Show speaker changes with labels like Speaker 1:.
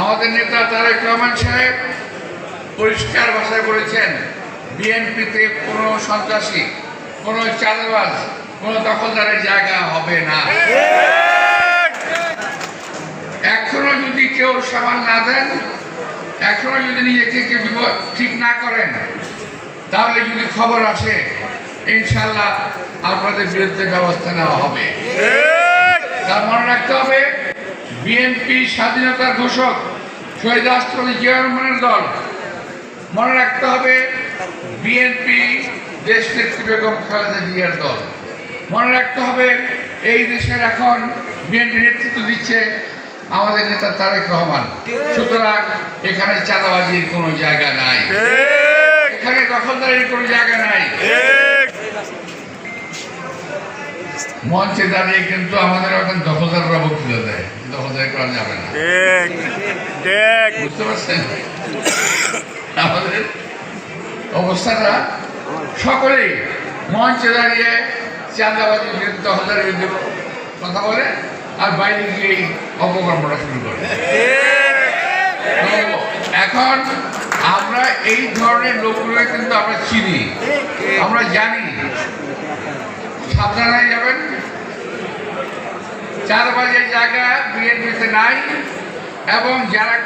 Speaker 1: আমাদের নেতা তারেক রহমান সাহেব পরিষ্কার ভাষায় বলেছেন, বিএনপিতে কোনো সন্ত্রাসী, কোনো চাঁদাবাজ, কোনো দখলদারের জায়গা হবে না। এখনও যদি কেউ সামাল না দেন, এখনও যদি নিজেকে কেউ ঠিক না করেন, তাহলে যদি খবর আসে, ইনশাল্লাহ আপনাদের বিরুদ্ধে ব্যবস্থা নেওয়া হবে। তার মনে রাখতে হবে বিএনপি স্বাধীনতার ঘোষক শহীদ রাষ্ট্রপতি জিয়া রহমানের দল। মনে রাখতে হবে বিএনপি দেশ নেত্রী বেগম খালেদা জিয়ার দল। মনে রাখতে হবে এই দেশের এখন বিএনপি নেতৃত্ব দিচ্ছে আমাদের নেতা তারেক রহমান। সুতরাং এখানে চাঁদাবাজির কোনো জায়গা নাই। এখানে দখলদারির কোনো জায়গা নাই। মঞ্চে দাঁড়িয়ে কিন্তু আমাদের এখন করা যাবে না।
Speaker 2: ঠিক ঠিক
Speaker 1: বুঝতে পারছেন? আমাদের অবস্থাটা সকলেই মঞ্চে দাঁড়িয়ে চাঁদাবাজির বিরুদ্ধে দখলদারের বিরুদ্ধে কথা বলে আর বাইরে গিয়ে অপকর্মটা শুরু করে। এখন আমরা এই ধরনের লোকগুলো কিন্তু আমরা চিনি। আমরা জানি। সাবধানে যাবেন। চার বাজে জায়গা নাই এবং যারা